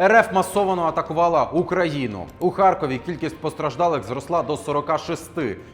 РФ масово атакувала Україну. У Харкові кількість постраждалих зросла до 46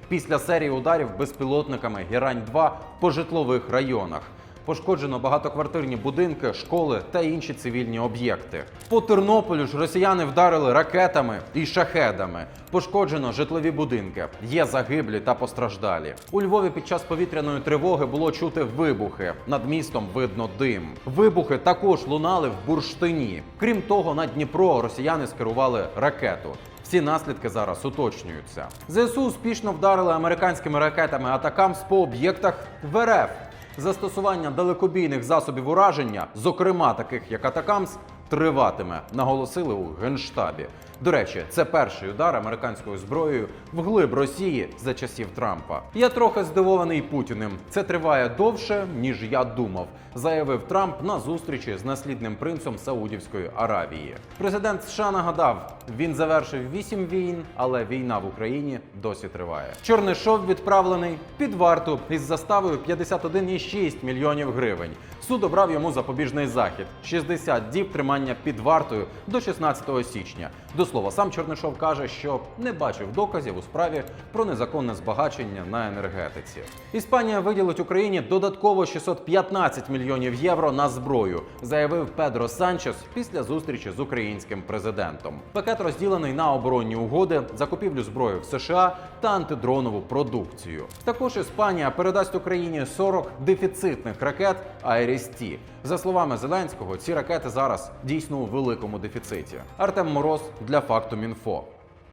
після серії ударів безпілотниками Герань-2 по житлових районах. Пошкоджено багатоквартирні будинки, школи та інші цивільні об'єкти. По Тернополю ж росіяни вдарили ракетами і шахедами. Пошкоджено житлові будинки. Є загиблі та постраждалі. У Львові під час повітряної тривоги було чути вибухи. Над містом видно дим. Вибухи також лунали в бурштині. Крім того, на Дніпро росіяни скерували ракету. Всі наслідки зараз уточнюються. ЗСУ успішно вдарили американськими ракетами атакамс по об'єктах в РФ. Застосування далекобійних засобів ураження, зокрема таких як Атакамс, триватиме, наголосили у генштабі. До речі, це перший удар американською зброєю вглиб Росії за часів Трампа. Я трохи здивований Путіним. Це триває довше ніж я думав, заявив Трамп на зустрічі з наслідним принцем Саудівської Аравії. Президент США нагадав, він завершив вісім війн, але війна в Україні досі триває. Чорнишов відправлений під варту із заставою 51,6 мільйонів гривень. Суд обрав йому запобіжний захід 60 діб тримання під вартою до 16 січня. До слова, сам Чорнишов каже, що не бачив доказів у справі про незаконне збагачення на енергетиці. Іспанія виділить Україні додатково 615 мільйонів євро на зброю, заявив Педро Санчес після зустрічі з українським президентом. Пакет розділений на оборонні угоди, закупівлю зброї в США та антидронову продукцію. Також Іспанія передасть Україні 40 дефіцитних ракет «Айріс-Ті». За словами Зеленського, ці ракети зараз дійсно у великому дефіциті. Артем Мороз для факту Мінфо.